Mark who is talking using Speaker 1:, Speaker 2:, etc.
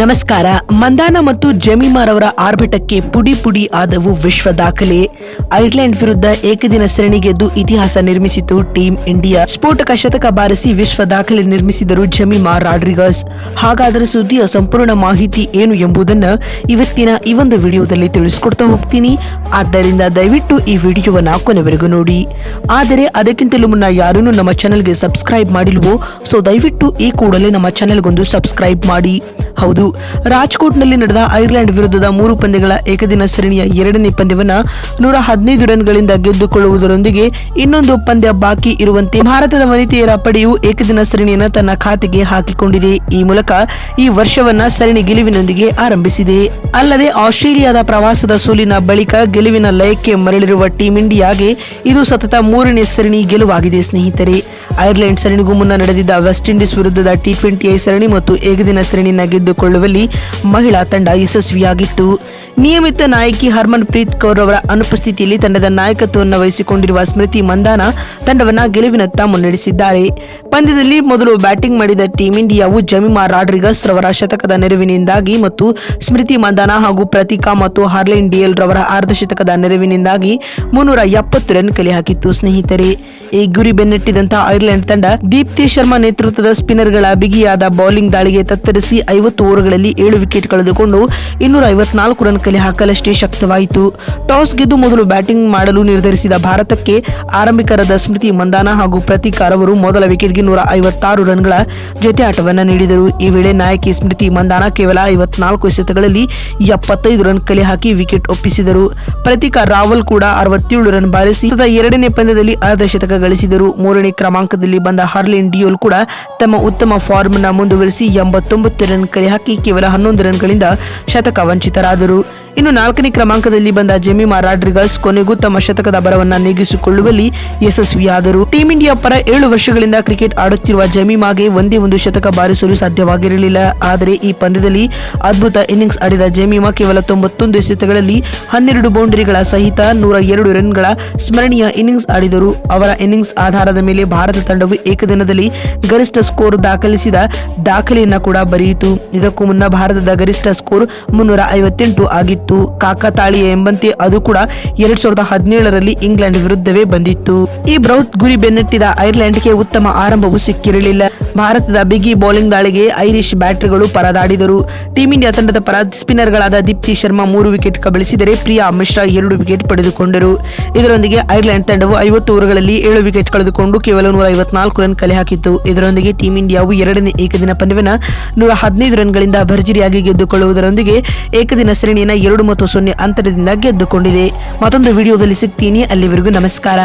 Speaker 1: ನಮಸ್ಕಾರ. ಮಂದಾನ ಮತ್ತು ಜಮೀಮಾರ್ ಅವರ ಆರ್ಭಟಕ್ಕೆ ಪುಡಿ ಪುಡಿ ಆದವು ವಿಶ್ವ ದಾಖಲೆ. ಐರ್ಲೆಂಡ್ ವಿರುದ್ಧ ಏಕದಿನ ಸರಣಿ ಗೆದ್ದು ಇತಿಹಾಸ ನಿರ್ಮಿಸಿತು ಟೀಂ ಇಂಡಿಯಾ. ಸ್ಫೋಟಕ ಶತಕ ಬಾರಿಸಿ ವಿಶ್ವ ದಾಖಲೆ ನಿರ್ಮಿಸಿದರು ಜಮೀಮಾ ರಾಡ್ರಿಗಸ್. ಹಾಗಾದರೆ ಸುದ್ದಿಯ ಸಂಪೂರ್ಣ ಮಾಹಿತಿ ಏನು ಎಂಬುದನ್ನ ಇವತ್ತಿನ ಈ ಒಂದು ವಿಡಿಯೋದಲ್ಲಿ ತಿಳಿಸ್ಕೊಡ್ತಾ ಹೋಗ್ತೀನಿ. ಆದ್ದರಿಂದ ದಯವಿಟ್ಟು ಈ ವಿಡಿಯೋವನ್ನ ಕೊನೆವರೆಗೂ ನೋಡಿ. ಆದರೆ ಅದಕ್ಕಿಂತಲೂ ಮುನ್ನ ಯಾರೂ ನಮ್ಮ ಚಾನೆಲ್ಗೆ ಸಬ್ಸ್ಕ್ರೈಬ್ ಮಾಡಿಲ್ವೋ, ಸೊ ದಯವಿಟ್ಟು ಈ ಕೂಡಲೇ ನಮ್ಮ ಚಾನೆಲ್ಗೊಂದು ಸಬ್ಸ್ಕ್ರೈಬ್ ಮಾಡಿ. ಹೌದು. ರಾಜ್ಕೋಟ್ನಲ್ಲಿ ನಡೆದ ಐರ್ಲೆಂಡ್ ವಿರುದ್ಧದ ಮೂರು ಪಂದ್ಯಗಳ ಏಕದಿನ ಸರಣಿಯ ಎರಡನೇ ಪಂದ್ಯವನ್ನು ನೂರ ಹದಿನೈದು ರನ್ಗಳಿಂದ ಗೆದ್ದುಕೊಳ್ಳುವುದರೊಂದಿಗೆ ಇನ್ನೊಂದು ಪಂದ್ಯ ಬಾಕಿ ಇರುವಂತೆ ಭಾರತದ ವನಿತೆಯರ ಪಡೆಯು ಏಕದಿನ ಸರಣಿಯನ್ನು ತನ್ನ ಖಾತೆಗೆ ಹಾಕಿಕೊಂಡಿದೆ. ಈ ಮೂಲಕ ಈ ವರ್ಷವನ್ನ ಸರಣಿ ಗೆಲುವಿನೊಂದಿಗೆ ಆರಂಭಿಸಿದೆ. ಅಲ್ಲದೆ ಆಸ್ಟ್ರೇಲಿಯಾದ ಪ್ರವಾಸದ ಸೋಲಿನ ಬಳಿಕ ಗೆಲುವಿನ ಲಯಕ್ಕೆ ಮರಳಿರುವ ಟೀಂ ಇಂಡಿಯಾಗೆ ಇದು ಸತತ ಮೂರನೇ ಸರಣಿ ಗೆಲುವಾಗಿದೆ ಸ್ನೇಹಿತರೆ. ಐರ್ಲೆಂಡ್ ಸರಣಿಗೂ ಮುನ್ನ ನಡೆದಿದ್ದ ವೆಸ್ಟ್ ಇಂಡೀಸ್ ವಿರುದ್ಧದ ಟಿ ಟ್ವೆಂಟಿ ಸರಣಿ ಮತ್ತು ಏಕದಿನ ಸರಣಿಯನ್ನು ಗೆದ್ದುಕೊಳ್ಳುವಲ್ಲಿ ಮಹಿಳಾ ತಂಡ ಯಶಸ್ವಿಯಾಗಿತ್ತು. ನಿಯಮಿತ ನಾಯಕಿ ಹರ್ಮನ್ ಪ್ರೀತ್ ಕೌರ್ ಅವರ ಅನುಪಸ್ಥಿತಿಯಲ್ಲಿ ತಂಡದ ನಾಯಕತ್ವವನ್ನು ವಹಿಸಿಕೊಂಡಿರುವ ಸ್ಮೃತಿ ಮಂದಾನ ತಂಡವನ್ನು ಗೆಲುವಿನತ್ತ ಮುನ್ನಡೆಸಿದ್ದಾರೆ ಪಂದ್ಯದಲ್ಲಿ ಮೊದಲು ಬ್ಯಾಟಿಂಗ್ ಮಾಡಿದ ಟೀಂ ಇಂಡಿಯಾವು ಜಮಿಮಾ ರಾಡ್ರಿಗಸ್ ರವರ ಶತಕದ ನೆರವಿನಿಂದಾಗಿ ಮತ್ತು ಸ್ಮೃತಿ ಮಂದಾನ ಹಾಗೂ ಪ್ರತೀಕಾ ಮತ್ತು ಹಾರ್ಲೈನ್ ಡಿಯಲ್ ರವರ ಅರ್ಧಶತಕದ ನೆರವಿನಿಂದಾಗಿ ಮುನ್ನೂರ ಎಪ್ಪತ್ತು ರನ್ ಕಲೆ ಹಾಕಿತ್ತು. ಸ್ನೇಹಿತರೆ ಈ ಗುರಿ ಬೆನ್ನಟ್ಟಿದಂತಹ ಐರ್ಲೆಂಡ್ ತಂಡ ದೀಪ್ತಿ ಶರ್ಮಾ ನೇತೃತ್ವದ ಸ್ಪಿನ್ನರ್ಗಳ ಬಿಗಿಯಾದ ಬೌಲಿಂಗ್ ದಾಳಿಗೆ ತತ್ತರಿಸಿ ಐವತ್ತು ಓವರ್ಗಳಲ್ಲಿ ಏಳು ವಿಕೆಟ್ ಕಳೆದುಕೊಂಡು ಇನ್ನೂರ ಐವತ್ನಾಲ್ಕು ರನ್ ಕಲೆ ಹಾಕಲಷ್ಟೇ ಶಕ್ತವಾಯಿತು. ಟಾಸ್ ಗೆದ್ದು ಮೊದಲು ಬ್ಯಾಟಿಂಗ್ ಮಾಡಲು ನಿರ್ಧರಿಸಿದ ಭಾರತಕ್ಕೆ ಆರಂಭಿಕರಾದ ಸ್ಮೃತಿ ಮಂದಾನ ಹಾಗೂ ಪ್ರತೀಕಾರ್ ಅವರು ಮೊದಲ ವಿಕೆಟ್ಗೆ ನೂರ ಐವತ್ತಾರು ರನ್ಗಳ ಜೊತೆ ಆಟವನ್ನು ನೀಡಿದರು. ಈ ವೇಳೆ ನಾಯಕಿ ಸ್ಮೃತಿ ಮಂದಾನ ಕೇವಲ ಐವತ್ನಾಲ್ಕು ಎಸೆತಗಳಲ್ಲಿ ಎಪ್ಪತ್ತೈದು ರನ್ ಕಲೆ ಹಾಕಿ ವಿಕೆಟ್ ಒಪ್ಪಿಸಿದರು. ಪ್ರತೀಕ ರಾವಲ್ ಕೂಡ ಅರವತ್ತೇಳು ರನ್ ಬಾರಿಸಿ ಎರಡನೇ ಪಂದ್ಯದಲ್ಲಿ ಅರ್ಧ ಶತಕ ಗಳಿಸಿದರು ಮೂರನೇ ಕ್ರಮಾಂಕದಲ್ಲಿ ಬಂದ ಹರ್ಲಿನ್ ಡಿಯೋಲ್ ಕೂಡ ತಮ್ಮ ಉತ್ತಮ ಫಾರ್ಮ್ನ ಮುಂದುವರಿಸಿ ಎಂಬತ್ತೊಂಬತ್ತು ರನ್ ಕಲೆ ಹಾಕಿ ಕೇವಲ ಹನ್ನೊಂದು ರನ್ಗಳಿಂದ ಶತಕ ವಂಚಿತರಾದರು. ಇನ್ನು ನಾಲ್ಕನೇ ಕ್ರಮಾಂಕದಲ್ಲಿ ಬಂದ ಜೆಮಿಮಾ ರಾಡ್ರಿಗಸ್ ಕೊನೆಗೂ ತಮ್ಮ ಶತಕದ ಬರವನ್ನ ನೀಗಿಸಿಕೊಳ್ಳುವಲ್ಲಿ ಯಶಸ್ವಿಯಾದರು. ಟೀಂ ಇಂಡಿಯಾ ಪರ ಏಳು ವರ್ಷಗಳಿಂದ ಕ್ರಿಕೆಟ್ ಆಡುತ್ತಿರುವ ಜಮೀಮಾಗೆ ಒಂದೇ ಒಂದು ಶತಕ ಬಾರಿಸಲು ಸಾಧ್ಯವಾಗಿರಲಿಲ್ಲ. ಆದರೆ ಈ ಪಂದ್ಯದಲ್ಲಿ ಅದ್ಭುತ ಇನ್ನಿಂಗ್ಸ್ ಆಡಿದ ಜಮೀಮಾ ಕೇವಲ ತೊಂಬತ್ತೊಂದು ಎಸೆತಗಳಲ್ಲಿ ಹನ್ನೆರಡು ಬೌಂಡರಿಗಳ ಸಹಿತ ನೂರ ಎರಡು ರನ್ಗಳ ಸ್ಮರಣೀಯ ಇನ್ನಿಂಗ್ಸ್ ಆಡಿದರು. ಅವರ ಇನ್ನಿಂಗ್ಸ್ ಆಧಾರದ ಮೇಲೆ ಭಾರತ ತಂಡವು ಏಕದಿನದಲ್ಲಿ ಗರಿಷ್ಠ ಸ್ಕೋರ್ ದಾಖಲಿಸಿದ ದಾಖಲೆಯನ್ನು ಕೂಡ ಬರೆಯಿತು. ಇದಕ್ಕೂ ಮುನ್ನ ಭಾರತದ ಗರಿಷ್ಠ ಸ್ಕೋರ್ ಮುನ್ನೂರ ಐವತ್ತೆಂಟು ಆಗಿತ್ತು. ಕಾಕತಾಳೀಯ ಎಂಬಂತೆ ಅದು ಕೂಡ ಎರಡ್ ಸಾವಿರದ ಹದಿನೇಳರಲ್ಲಿ ಇಂಗ್ಲೆಂಡ್ ವಿರುದ್ಧವೇ ಬಂದಿತ್ತು. ಈ ಬ್ರೌತ್ ಗುರಿ ಬೆನ್ನಟ್ಟಿದ ಐರ್ಲೆಂಡ್ಗೆ ಉತ್ತಮ ಆರಂಭವು ಸಿಕ್ಕಿರಲಿಲ್ಲ. ಭಾರತದ ಬಿಗಿ ಬೌಲಿಂಗ್ ದಾಳಿಗೆ ಐರಿಷ್ ಬ್ಯಾಟರ್ಗಳು ಪರದಾಡಿದರು. ಟೀಂ ಇಂಡಿಯಾ ತಂಡದ ಪರ ಸ್ಪಿನ್ನರ್ಗಳಾದ ದೀಪ್ತಿ ಶರ್ಮಾ ಮೂರು ವಿಕೆಟ್ ಕಬಳಿಸಿದರೆ ಪ್ರಿಯಾ ಮಿಶ್ರಾ ಎರಡು ವಿಕೆಟ್ ಪಡೆದುಕೊಂಡರು. ಇದರೊಂದಿಗೆ ಐರ್ಲೆಂಡ್ ತಂಡವು ಐವತ್ತು ಓವರ್ಗಳಲ್ಲಿ ಏಳು ವಿಕೆಟ್ ಕಳೆದುಕೊಂಡು ಕೇವಲ ನೂರ ಐವತ್ನಾಲ್ಕು ರನ್ ಕಲೆ ಹಾಕಿತ್ತು ಇದರೊಂದಿಗೆ ಟೀಂ ಇಂಡಿಯಾವು ಎರಡನೇ ಏಕದಿನ ಪಂದ್ಯವನ್ನು ನೂರ ಹದಿನೈದು ರನ್ಗಳಿಂದ ಭರ್ಜರಿಯಾಗಿ ಗೆದ್ದುಕೊಳ್ಳುವುದರೊಂದಿಗೆ ಏಕದಿನ ಸರಣಿಯನ್ನು ಎರಡು ಮತ್ತು ಸೊನ್ನೆ ಅಂತರದಿಂದ ಗೆದ್ದುಕೊಂಡಿದೆ. ಮತ್ತೊಂದು ವಿಡಿಯೋದಲ್ಲಿ ಸಿಗ್ತೀನಿ. ಅಲ್ಲಿವರೆಗೂ ನಮಸ್ಕಾರ.